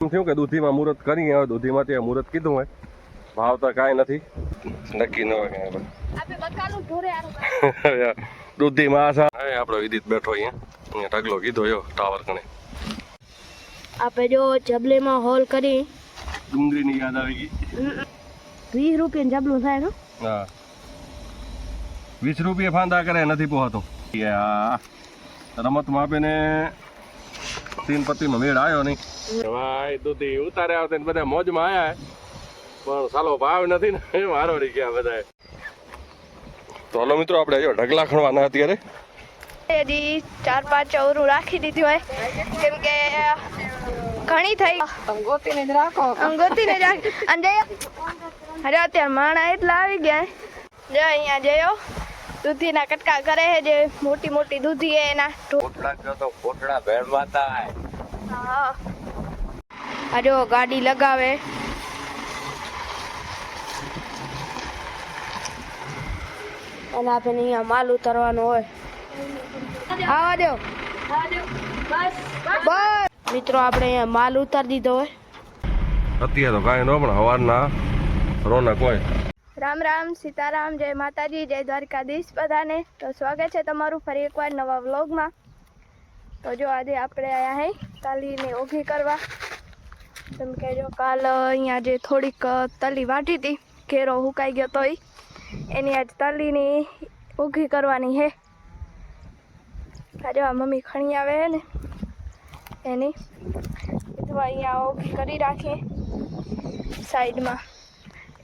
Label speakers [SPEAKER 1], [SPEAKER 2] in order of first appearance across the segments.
[SPEAKER 1] થયું કે દૂધીમાં મુહૂર્ત કરી હવે દૂધીમાં ત્યાં મુહૂર્ત કીધું હોય. ભાવ તો કાંઈ નથી. નક્કી ન હોય કાંઈ. દૂધીમાં આશા આપણો વિદિત બેઠો અહીંયા. અહીંયા ઢગલો કીધો યો ટાવર કણે.
[SPEAKER 2] આપણે જો જબલીમાં હોલ કરી.
[SPEAKER 1] ડુંગળીની યાદ આવી ગઈ.
[SPEAKER 2] વીસ રૂપિયા જબલું થાય ને
[SPEAKER 1] હા. વીસ રૂપિયા ફાંદા કરે નથી પોહાતું. રમત રમતમાં આપીને તીન પત્તીમાં મેળ આવ્યો નહીં. ભાઈ દૂધી ઉતારે આવતે ને બધા મોજમાં આયા પણ સાલો ભાવ નથી ને એ મારો રહી ગયા બધા તો હલો મિત્રો આપણે જો ઢગલા ખણવાના અત્યારે.
[SPEAKER 2] હજી ચાર પાંચ ચૌરું રાખી દીધું હોય. કેમ કે ઘણી થઈ.
[SPEAKER 3] ગોતીને જ રાખો.
[SPEAKER 2] અંગોતીને જ રાખી. અને જયો અરે અત્યારે માણા એટલા આવી ગયા જો અહીંયા જયો દૂધીના કટકા કરે છે જે મોટી મોટી દૂધી હે એના.
[SPEAKER 3] કોટડા ગયો તો કોટડા ભેળવાતા
[SPEAKER 2] હા. આ જો ગાડી લગાવે. અને આપણે અહીંયા માલ ઉતારવાનો હોય. આવા દો. બસ મિત્રો આપણે અહીંયા માલ ઉતારી દીધો હોય.
[SPEAKER 1] અત્યારે તો કાંઈ ન પણ હવારના રોનક હોય.
[SPEAKER 2] રામ રામ, સીતારામ, જય માતાજી, જય દ્વારકાધીશ બધાને. તો સ્વાગત છે તમારું ફરી એકવાર નવા વ્લોગમાં. તો જો આજે આપણે આવ્યા હે તાલીને ઓઘી કરવા. જેમ કે જો કાલ અહીંયા જે થોડીક તલી વાટી હતી, ઘેરો હુકાઈ ગયો તો એની આજ તલીની ઓઘી કરવાની હે. આજે આ મમ્મી ખણી આવે હે ને, એની. તો અહીંયા ઓઘી કરી રાખીએ સાઈડમાં.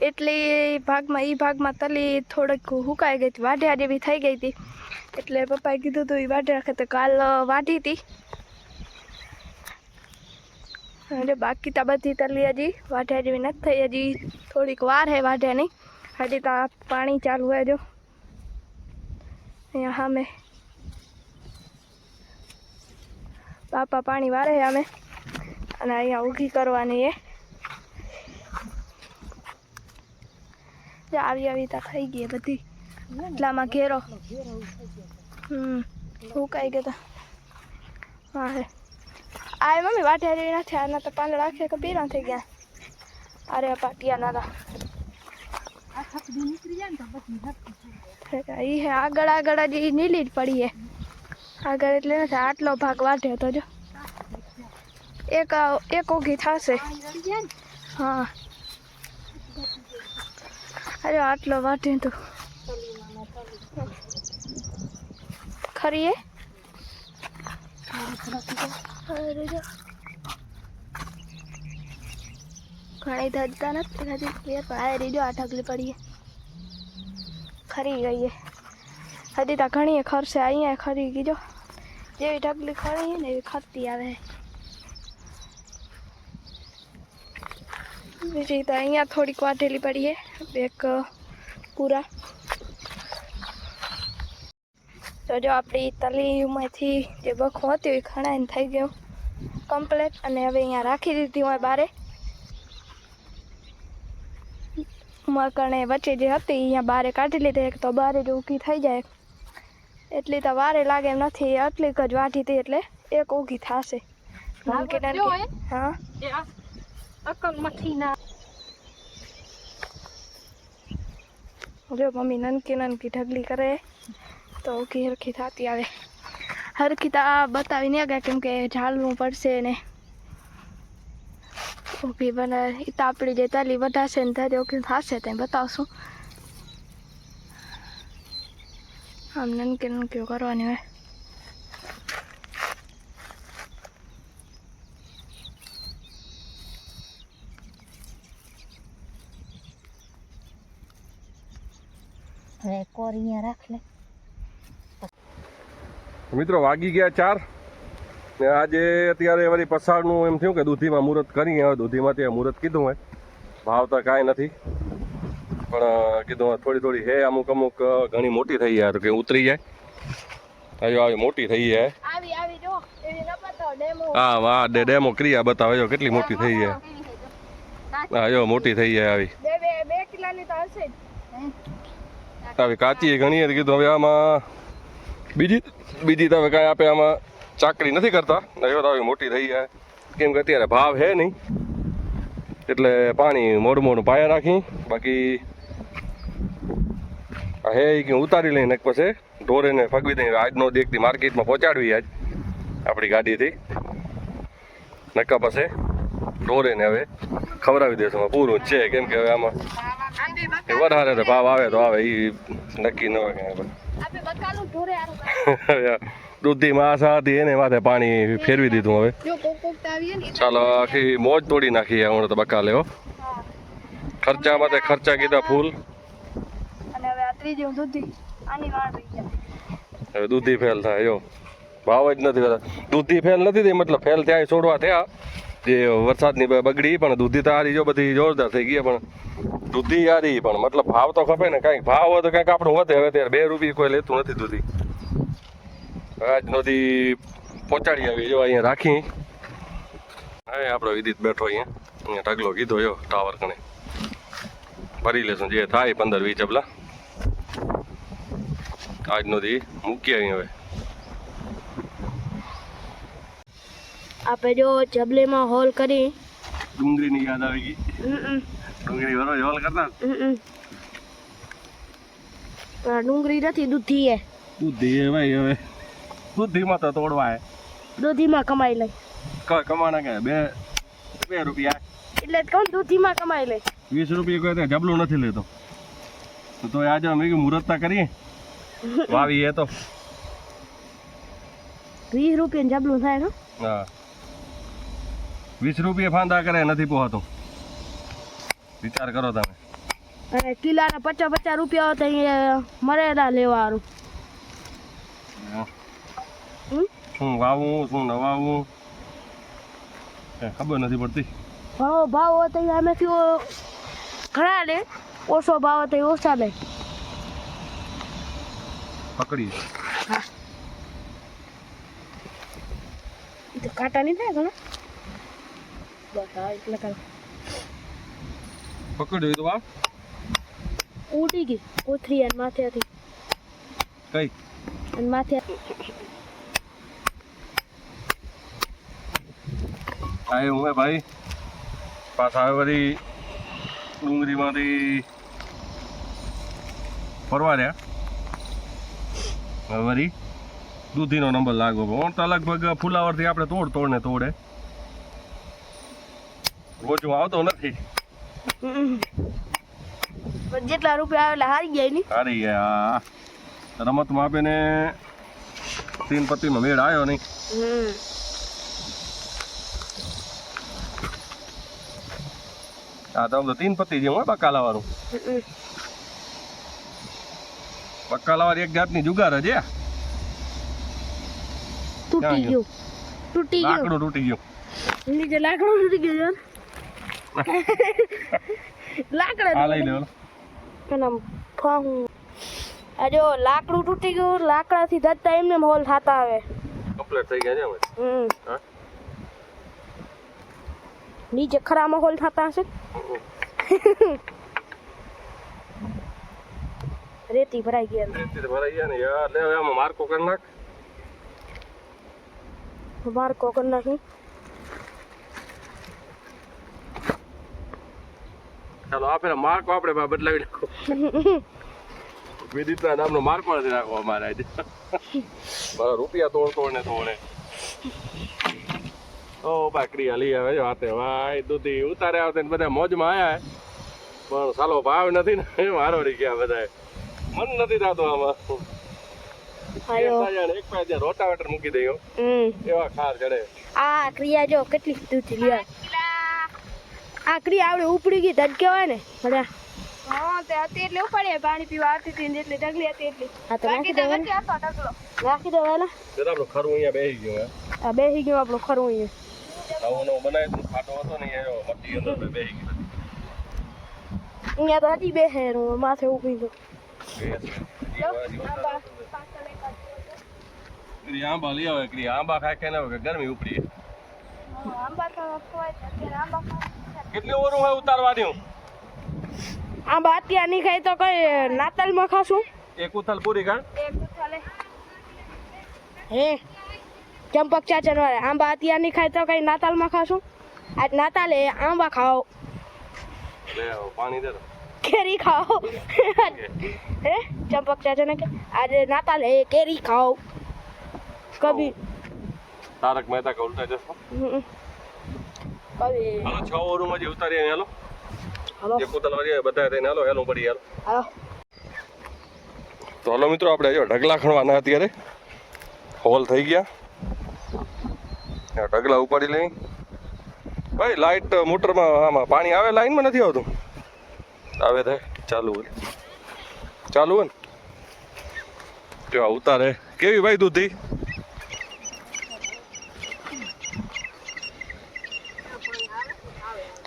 [SPEAKER 2] એટલી ભાગમાં એ ભાગમાં તલી થોડીક હુકાઈ ગઈ હતી, વાઢ્યા જેવી થઈ ગઈ હતી. એટલે પપ્પાએ કીધું હતું એ વાઢી રાખે તો કાલ વાઢી હતી અને બાકી તો બધી તલી હજી, વાઢ્યા જેવી નથી થઈ, હજી થોડીક વાર હે વાઢ્યાની. હજી તો પાણી ચાલુ હે જો. અહીંયા સામે પાપા પાણી વારે અમે અને અહીંયા ઊઘી કરવાની એ જે આવી આવી તા થઈ ગઈ બધી. એટલામાં ઘેરો. હમ હુકાઈ ગયા તા હા આ એ મમ્મી વાટે જેવી નથી આના તો પાંદડા રાખે કે પીરા થઈ ગયા. અરે, પાટિયા નાના. ઈ હે, આગળ આગળ જ ઈ નીલી જ પડી હે. આગળ એટલે નથી આટલો ભાગ વાઢ્યો તો જો. એક એક ઓઘી થશે. હા. અરે આટલો વાઢ્યો તો ખરી એ અરે જો ઘણી ધજતા નથી હજી ઘેર પાસે રીજો આ ઢગલી પડી છે. ખરી ગઈ છે હજી તો ઘણી ખરશે અહીંયા ખરી ગઈ જો જેવી ઢગલી ખરી છે ને એવી ખરતી આવે બીજી તો અહીંયા થોડીક વાઢેલી પડી એક પૂરા. તો જો આપણી તલીમાંથી જે બખું હતી એ ખણાઈને થઈ ગયું કમ્પ્લેટ અને હવે અહીંયા રાખી દીધી હોય બારે. મકણે વચ્ચે જે હતી અહીંયા બારે કાઢી લીધી એક તો બારે જ ઊગી થઈ જાય. એટલી તો વારે લાગે એમ નથી એટલી જ વાઢી હતી એટલે એક ઊગી થશે. હા
[SPEAKER 3] અકલ મથી ના
[SPEAKER 2] જો મમ્મી નનકી નનકી ઢગલી કરે, તો ઓકી હરખી થતી આવે. હરખી તા બતાવી નહીં ગયા કેમ ઝાલવું પડશે ને. ઓકી બને એ તો આપણી જે તલી વધારશે ને ત્યારે ઓકી થશે તે બતાવશું. આમ નનકી નનકીઓ કરવાની હોય.
[SPEAKER 3] હવે કોરિયા રાખ લે
[SPEAKER 1] મિત્રો વાગી ગયા ચાર. ને આજે અત્યારે વળી પસાડનું એમ થયું કે દૂધીમાં મુહૂર્ત કરીએ. હવે દૂધીમાં ત્યાં મુહૂર્ત કીધું હોય. ભાવ તો કાંઈ નથી. પણ કીધું થોડી થોડી હે અમુક અમુક ઘણી મોટી થઈ જાય. તો કે ઉતરી જાય. હજુ આવી મોટી થઈ જાય.
[SPEAKER 2] આવી આવી જો. એવી ન બતાવો ડેમો.
[SPEAKER 1] હા વાહ ડે ડેમો ક્રિયા બતાવે. જો કેટલી મોટી થઈ જાય. હા જો. મોટી થઈ જાય આવી.
[SPEAKER 2] બે બે બે તો હશે
[SPEAKER 1] આવી કાચી ઘણી હતી. કીધું હવે આમાં બીજી બીજી તમે કાંઈ આપે આમાં ચાકરી નથી કરતા. હવે તો આવી મોટી થઈ જાય. કેમ કે અત્યારે ભાવ હે નહીં. એટલે પાણી મોડું મોડું પાયા રાખી. બાકી હે કે ઉતારી લઈને પછી ઢોરેને ફગવી દઈ આજનો દેખતી માર્કેટમાં પહોંચાડવી આજ આપણી ગાડીથી. નક્કા પાસે ઢોરેને હવે ખવડાવી દેશું પૂરું છે. કેમ કે હવે આમાં વધારે તો ભાવ આવે તો આવે એ નક્કી ન હોય
[SPEAKER 3] ઢોરે
[SPEAKER 1] દૂધી માસા હતી એને માથે પાણી ફેરવી દીધું હવે.
[SPEAKER 3] ને
[SPEAKER 1] ચાલો આખી મોજ તોડી નાખી હમણાં તો બકા લેવો ખર્ચા માટે ખર્ચા કીધા ફૂલ.
[SPEAKER 3] હવે દૂધી
[SPEAKER 1] ફેલ થાય જો ભાવ જ નથી થતા. દૂધી ફેલ નથી થઈ મતલબ ફેલ ત્યાં છોડવા થયા. જે વરસાદની બગડી પણ દૂધી તો હારી જો બધી જોરદાર થઈ ગઈ પણ દૂધી હારી, પણ મતલબ ભાવ તો ખપે ને, કાંઈક ભાવ હોય તો કાંઈક આપણું વધે. હવે ત્યારે બે રૂપિયા કોઈ લેતું નથી દૂધી. આજ નદી પહોંચાડી આવી. જો અહીંયા રાખી. હવે આપણો વિદિત બેઠો અહીંયા. અહીંયા ઢગલો કીધો, જો, ટાવર કણે. ભરી લેશું, જે થાય પંદર વીસ ચપલા આજનો દી મૂકીએ અહીં હવે.
[SPEAKER 3] આપણે જો જબલીમાં હોલ કરી.
[SPEAKER 1] ડુંગળીની યાદ આવી ગઈ. ડુંગળી બરોબર હોલ કરતા
[SPEAKER 3] ડુંગળી નથી દૂધી એ.
[SPEAKER 1] દૂધી એ ભાઈ હવે. દૂધીમાં તો તોડવા હે.
[SPEAKER 3] દૂધીમાં કમાઈ લઈ.
[SPEAKER 1] ક- કમાણા કે? બે બે રૂપિયા.
[SPEAKER 3] એટલે કહું દૂધીમાં કમાઈ લઈ.
[SPEAKER 1] વીસ રૂપિયા કોઈ જબલું નથી લેતો. તો આજે અમે મુહૂર્તતા કરીએ. વાવી એ તો.
[SPEAKER 3] વીસ રૂપિયા જબલું થાય ને?
[SPEAKER 1] હા. વીસ રૂપિયા ફાંદા કરે નથી પોહાતો. વિચાર કરો તમે.
[SPEAKER 3] અને કિલાના પચાસ પચાસ રૂપિયા હોય તો અહીંયા મર્યાદા લેવાનું?
[SPEAKER 1] શું વાવવું શું ન વાવવું? ખબર નથી પડતી.
[SPEAKER 3] ઘણો ભાવ હોય તો અમેથી ઘણા લે ઓછો ભાવ હોય તો ઓછા લે
[SPEAKER 1] પકડી
[SPEAKER 3] એ તો કાંટા નહીં થાય ઘણા. હા એટલે કાંઈ
[SPEAKER 1] પકડ્યું તો વાવ
[SPEAKER 3] ઉડી ગઈ. કોથરી અને માથેથી.
[SPEAKER 1] કઈ?
[SPEAKER 3] અને માથે
[SPEAKER 1] આય હું ભાઈ. પાછા હવે ડુંગરી ડુંગળીમાંથી ફરવા રહ્યા. હવે વળી દૂધીનો નંબર લાગવો પણ તો લગભગ ફુલાવરથી આપણે તોડ તોડ ને તોડે. રોજ હું આવતો નથી.
[SPEAKER 3] જેટલા રૂપિયા આવે એટલે હારી ગયા નહીં
[SPEAKER 1] હારી ગયા રમતમાં આપીને તીન પત્તીમાં મેળ આવ્યો નહીં. હા તો તીન પતિ જેવું હોય બકાલાવાળું
[SPEAKER 3] હમ.
[SPEAKER 1] બકાલાવાળી એક જાતની જુગાર જ
[SPEAKER 3] તૂટી ગયું. તૂટી ગયું.
[SPEAKER 1] લાકડું તૂટી ગયું.
[SPEAKER 3] નીચે લાકડું તૂટી ગયું લાકડા
[SPEAKER 1] આ લઈ લેવો.
[SPEAKER 3] એના ફાહું આ જો લાકડું તૂટી ગયું લાકડાથી ધરતા એમને હોલ થતા આવે.
[SPEAKER 1] કમ્પ્લીટ થઈ ગયા છે હવે
[SPEAKER 3] હમ. નીચે ખરામાં હોલ થતા હશે? રેતી ભરાઈ ગયા
[SPEAKER 1] રેતી તો ભરાઈ ગયા ને યાર લે હવે આમાં માર્કો કરી નાખ.
[SPEAKER 3] માર્કો કરી નાખી.
[SPEAKER 1] ચાલો આ પેલા માર્કો આપણે બા બદલાવી નાખો. વિદિતના નામનો માર્કો નથી નાખો અમારે આજે. મારા રૂપિયા તોડ તોડ ને તોડે. ઓ બાકરી હાલી આવે વાતે ભાઈ દૂધી ઉતારે આવતે ને બધા મોજમાં આયા પણ સાલો ભાવ નથી ને એ મારો રહી ગયા બધા મન નથી થતું આમાં. એક રોટાવેટર મૂકી દઈએ એવા ખાર ચડે.
[SPEAKER 3] આ ક્રિયા જો કેટલી દૂધી લ્યો. આ આવડે ઉપડી ગઈ તને કહેવાય ને? બધા
[SPEAKER 2] હા તે હતી એટલે ઉપાડીએ પાણી પીવા આવતી હતી ને જેટલી ઢગલી હતી એટલી.
[SPEAKER 3] તો નાખી
[SPEAKER 1] જરા આપણું ખરું અહીંયા બેસી ગયો
[SPEAKER 3] આ બેસી ગયો આપણું ખરું અહીંયા.
[SPEAKER 1] નવો નવો બનાવી તું ખાટો હતો ને એ મટી અંદર બેસી ગયો.
[SPEAKER 3] અહીંયા તો હતી બેસે માથે ઊભી ગયો.
[SPEAKER 1] આંબા. લઈ આવે આંબા ખાઈ કે ગરમી ઉપડી.
[SPEAKER 2] આંબા તો ખવાય આંબા ખાવા
[SPEAKER 1] કેટલી ઓરું હોય ઉતારવાની
[SPEAKER 3] આ બાતિયા નહીં ખાઈ તો કઈ નાતાલમાં ખાશું?
[SPEAKER 1] એક ઉથલ પૂરી કાઢ
[SPEAKER 2] એક ચાલે
[SPEAKER 3] હે
[SPEAKER 2] ચંપક ચાચન વાળા આંબા અત્યાર નહીં ખાય તો કઈ નાતાલમાં ખાશું? આજ નાતાલે આંબા ખાઓ.
[SPEAKER 1] પાણી દે
[SPEAKER 2] કેરી ખાઓ. હે ચંપક ચાચા ને કે આજે નાતાલે કેરી ખાઓ. કભી.
[SPEAKER 1] તારક મહેતા કા ઉલ્ટા ચશ્મા હાલો છ ઓવરમાં જે ઉતારી ને હાલો. જે કોતલવારી બધા થઈને હાલો હેલું પડી હાલો. તો હાલો મિત્રો આપણે જો ઢગલા ખણવાના અત્યારે. હોલ થઈ ગયા. ઢગલા ઉપાડી લઈ. ભાઈ લાઇટ મોટરમાં આમાં પાણી આવે લાઈનમાં નથી આવતું? આવે થાય ચાલુ હોય. ચાલુ હોય ને? જો ઉતારે. કેવી ભાઈ દૂધી?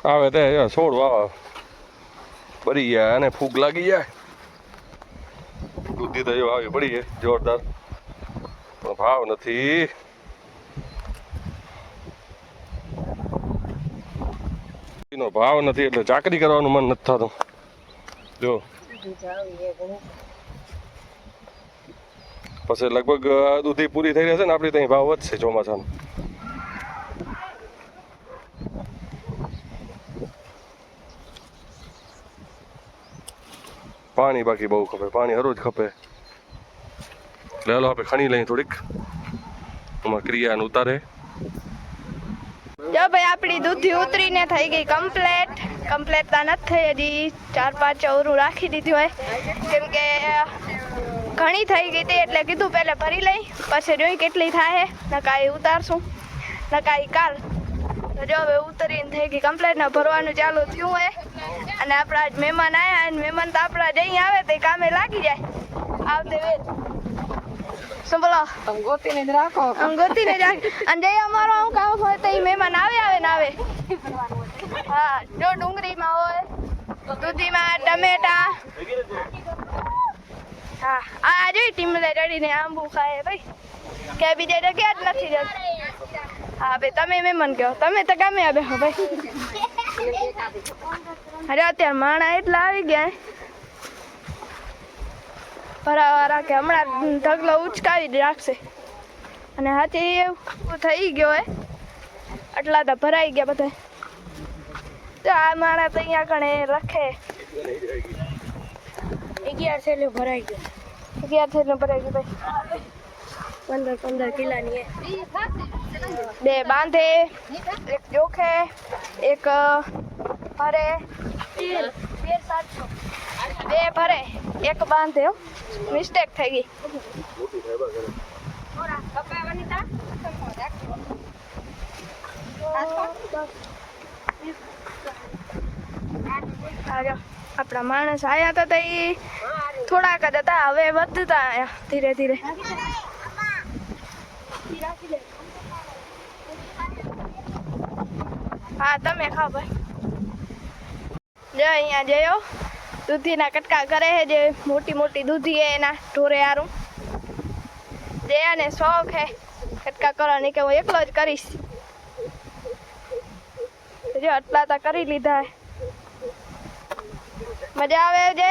[SPEAKER 1] આવે તે છોડ વાવા પડી ગયા અને ફૂગ લાગી જાય. દૂધી તો જો આવી પડી જાય જોરદાર. પણ ભાવ નથી. નો ભાવ નથી એટલે ચાકરી કરવાનું મન નથી થતું. જો. પછી લગભગ દૂધી પૂરી થઈ રહેશે ને, આપણી ત્યાં ભાવ વધશે ચોમાસાનો પાણી બાકી બહુ ખપે, પાણી હરોજ ખપે. એટલે હાલો આપણે ખણી લઈએ થોડીક. એમાં ક્રિયાને ઉતારે.
[SPEAKER 2] જો ભાઈ, આપણી દૂધી ઉતરીને થઈ ગઈ કમ્પ્લેટ કમ્પ્લેટ તો નથી થઈ હજી. ચાર, પાંચ ચવરું રાખી દીધી હોય. કેમ કે, ઘણી થઈ ગઈ હતી એટલે કીધું પહેલાં ભરી લઈ. પછી જોઈ કેટલી થાય નકાઈ ઉતારશું. નકાઈ કાલ તો જો હવે ઉતરીને થઈ ગઈ કમ્પ્લેટ ને ભરવાનું ચાલુ થયું હોય. અને આપણા આજ મહેમાન આવ્યા અને મહેમાન તો આપણા જઈ આવે તો કામે લાગી જાય. આવતે વેત શું બોલો?
[SPEAKER 3] તમે ગોતીને જ રાખો.
[SPEAKER 2] આમ ગોતીને જ અને જઈ અમારો આવું કામ હોય તો ઈ મહેમાન આવે આવે ને આવે. હા જો ડુંગળીમાં હોય દૂધીમાં ટમેટા. હા આ જોઈ ટીમલે ચડીને આંબુ ખાય ભાઈ. કે બીજે જગ્યા જ નથી જતી. હા, ભાઈ, તમે મહેમાન કહો. તમે તો ગામે આવે હો, ભાઈ. અરે, અત્યારે માણા એટલા આવી ગયા. ભરાવા રાખે. હમણાં ઢગલો ઉચકાવી રાખશે. અને હાથી એવું થઈ ગયો હે. આટલા તો ભરાઈ ગયા બધા. તો આ માણા તો અહીંયા કણે રાખે.
[SPEAKER 3] અગિયાર થેલીઓ ભરાઈ ગયો.
[SPEAKER 2] અગિયાર થઈને ભરાઈ ગયું, ભાઈ.
[SPEAKER 3] પંદર પંદર કિલાની
[SPEAKER 2] બે બાંધે, એક જોખે એક ભરે બે ભરે એક બાંધે મિસ્ટેક થઈ ગઈ. આપણા માણસ આયા હતા તો થોડાક જ હતા, હવે વધતા ધીરે ધીરે. હા તમે ખાઓ ભાઈ. જો અહીંયા જયો દૂધીના કટકા કરે છે જે મોટી મોટી દૂધી હે એના ઢોરે હારું. જે અને શોખ હે કટકા કરવાની કે હું એકલો જ કરીશ. જો આટલા તો કરી લીધા હે મજા આવે જે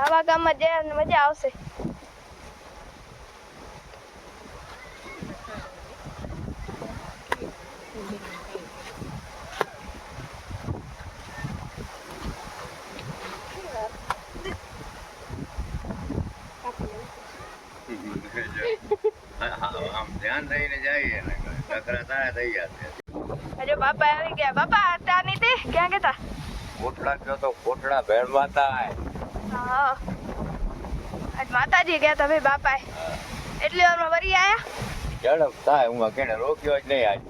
[SPEAKER 2] આવા ગામમાં જે મજા આવશે.
[SPEAKER 4] આમ ધ્યાન થઈને જઈએ ને ટકરા તારા થઈ જશે
[SPEAKER 2] હજુ બાપા આવી ગયા. બાપા હતા નહીં તે ક્યાં ગયા
[SPEAKER 4] કોટડા કયો તો કોટડા ભેળમાં થાય.
[SPEAKER 2] હા. આજ માતાજી ગયા તા બાપા એટલી વારમાં વરી આયા?
[SPEAKER 4] ઝડપ થાય હું કેને રોક્યો જ નહીં આજ.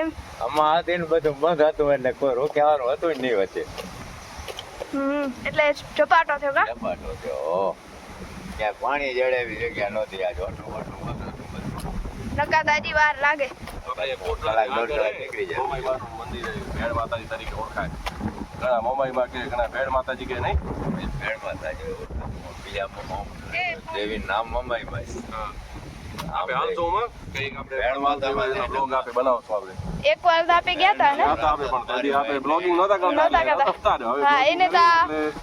[SPEAKER 2] એમ?
[SPEAKER 4] આમાં હતી ને બધું બંધ હતું એટલે કોઈ રોક્યાવાનું હતું જ નહીં વચ્ચે.
[SPEAKER 2] એટલે ચપાટો થયો કા?
[SPEAKER 4] ઝપાટો થયો ક્યાં પાણી જડેવી જગ્યા નહોતી. આ જોટું બધું.
[SPEAKER 2] નકા દાદી વાર લાગે.
[SPEAKER 4] કલાક દોઢ કલાક નીકળી જાય.
[SPEAKER 1] મોમાઈબાનું મંદિર ભેળ માતાજી તરીકે ઓળખાય. ઘણા મોમાઈમાં કે ઘણા ભેળ માતાજી કે નહીં.
[SPEAKER 4] ભેળમાં થાય બીજા મમ્મા નામ મમ્માઈભાઈ
[SPEAKER 1] આપણે હાલસોમાં કંઈક આપણે
[SPEAKER 4] ભેળ માતામાં
[SPEAKER 1] બ્લોગ આપણે બનાવશું આપણે.
[SPEAKER 2] એક વાર તો આપે ગયા હતા ને?
[SPEAKER 1] આપણે પણ. હજી આપણે બ્લોગિંગ નહોતા કરતા.
[SPEAKER 2] નહોતા કરતા.
[SPEAKER 1] હફતા જ હવે
[SPEAKER 2] હા એને તો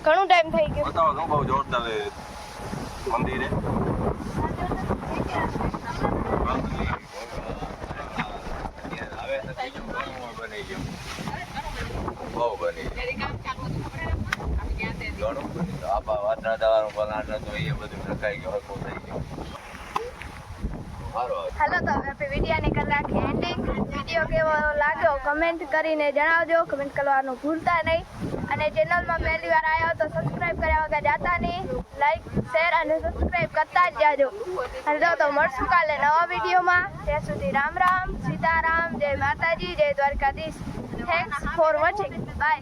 [SPEAKER 2] ઘણું ટાઈમ થઈ ગયો.
[SPEAKER 1] બતાવો બહુ જોરદાર એ મંદિર છે
[SPEAKER 4] ઘણું બની ગયું બહુ નતું એ બધું રખાઈ ગયું
[SPEAKER 3] તો એન્ડિંગ વીડિયો કેવો લાગ્યો? કમેન્ટ કરીને જણાવજો. કમેન્ટ કરવાનું ભૂલતા નહીં. અને ચેનલમાં પહેલી વાર આવ્યો તો સબસ્ક્રાઇબ કર્યા વગર જાતા નહીં. લાઈક શેર અને સબસ્ક્રાઇબ કરતા જ જાજો. અને તો મળશું કાલે નવા વિડીયોમાં ત્યાં સુધી રામ રામ, સીતારામ, જય માતાજી, જય Dwarkadhish. Thanks for watching bye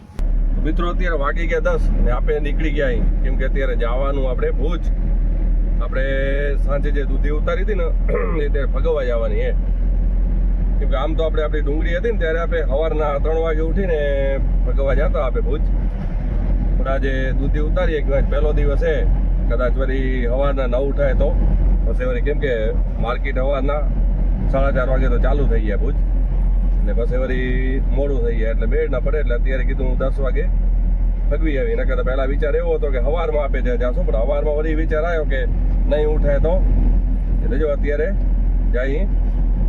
[SPEAKER 1] મિત્રો, અત્યારે વાગી ગયા દસ ને આપણે નીકળી ગયા અહીં. કેમ કે અત્યારે જવાનું આપણે ભુજ. આપણે સાંજે જે દૂધી ઉતારી હતી ને, એ ત્યારે ફગવા જવાની હે. કેમ કે આમ તો આપણે આપણી ડુંગળી હતી ને, ત્યારે આપણે સવારના ત્રણ વાગે ઉઠીને ફગવા જતા આપણે ભુજ. પણ આજે દૂધી ઉતારીએ, કદાચ પહેલો દિવસ છે કદાચ વળી સવારના નવ ઉઠાય તો. પછી વળી કેમ કે માર્કેટ સવારના સાડા ચાર વાગે તો ચાલુ થઈ ગયા ભુજ. એટલે પછી વળી મોડું થઈ જાય એટલે બેડ ના પડે એટલે અત્યારે કીધું હું દસ વાગે ફગવી આવી. તો પહેલા વિચાર એવો હતો કે હવારમાં આપે ત્યાં જાશું, પણ હવારમાં વળી વિચાર આવ્યો કે નહીં ઉઠે તો? એટલે જો અત્યારે જઈ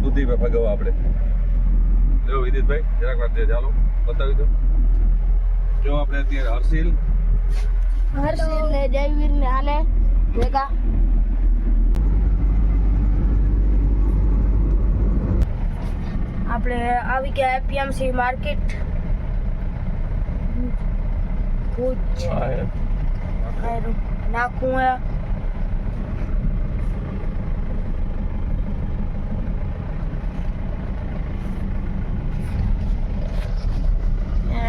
[SPEAKER 1] દૂધી પર આપણે. જો વિદિતભાઈ, જરાક વાર ચાલો, બતાવી દો. જો આપણે અત્યારે હર્ષિલ.
[SPEAKER 3] હર્ષિલ ને જયવીર ને આને ભેગા. આપણે આવી ગયા એપીએમસી માર્કેટ. ભુજ નાખું હે.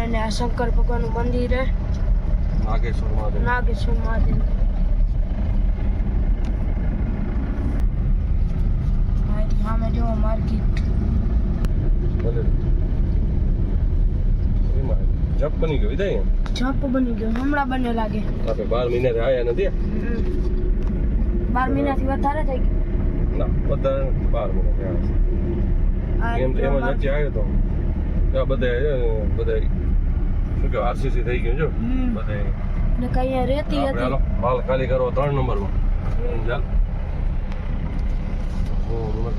[SPEAKER 3] અને આ શંકર ભગવાનનું મંદિર હે.
[SPEAKER 1] નાગેશ્વર મહાદેવ.
[SPEAKER 3] નાગેશ્વર મહાદેવ. સામે જો માર્કેટ.
[SPEAKER 1] ભલે. જપ બની ગયો વિદાય
[SPEAKER 3] જપ બની ગયો હમણાં બને લાગે.
[SPEAKER 1] આપણે બાર મહિનાથી આવ્યા નથી?
[SPEAKER 3] બાર મહિનાથી વધારે થઈ
[SPEAKER 1] ના બધા બાર મહિનાથી આવ્યા છે.
[SPEAKER 3] ગયું
[SPEAKER 1] એમ તો એમાં વચ્ચે આવ્યો તો. આ બધે બધે શું કે આરસીસી થઈ ગયું જો. બધે
[SPEAKER 3] ને કઈ રેતી હતી.
[SPEAKER 1] માલ ખાલી કરો ત્રણ નંબરમાં. ચાલ ઓ, નંબર.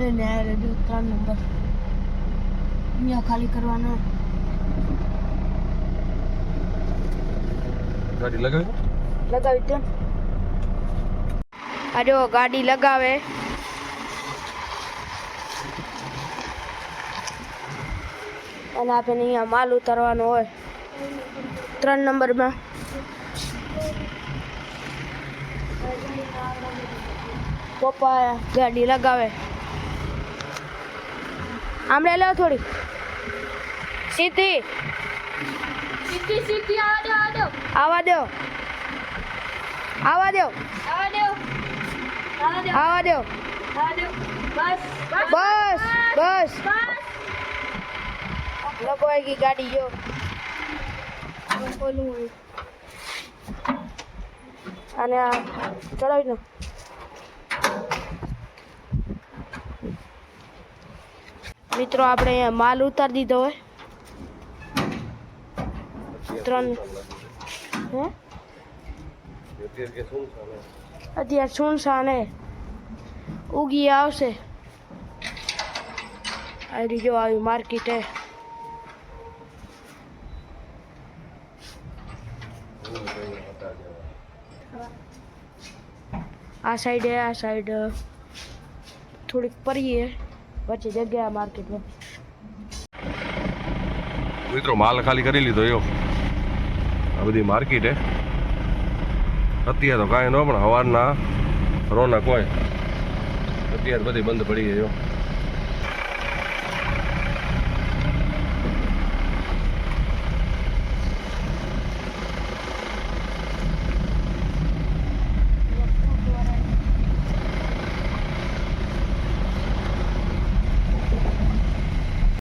[SPEAKER 3] અને આ ત્રણ નંબર અહીંયા ખાલી કરવાનો.
[SPEAKER 1] ગાડી લગાવી
[SPEAKER 3] લગાવી દો. આ જો ગાડી લગાવે. અને આપણે અહીંયા માલ ઉતારવાનો હોય. ત્રણ નંબરમાં. પપ્પા ગાડી લગાવે. આમળે લો થોડી. સીધી.
[SPEAKER 2] સીધી સીધી આવા દો
[SPEAKER 3] આવા દો. આવા દો.
[SPEAKER 2] આવા દો. આવા દો.
[SPEAKER 3] આવા દો.
[SPEAKER 2] બસ
[SPEAKER 3] બસ. બસ
[SPEAKER 2] બસ.
[SPEAKER 3] લોકો ગઈ ગાડી જો. અને ચડાવી દો. મિત્રો, આપણે માલ ઉતારી દીધો હોય. ત્રણ હે?
[SPEAKER 1] અત્યારે
[SPEAKER 3] સુનસાન ઉગી આવશે. આ જો આવી માર્કેટ હે આ સાઈડ આ સાઈડ થોડીક પરીએ. વચ્ચે જગ્યા માર્કેટમાં
[SPEAKER 1] મિત્રો, માલ ખાલી કરી લીધો, યો. આ બધી માર્કેટ હે. અત્યારે તો કાંઈ ન પણ સવારના રોનક હોય. અત્યારે બધી બંધ પડી જો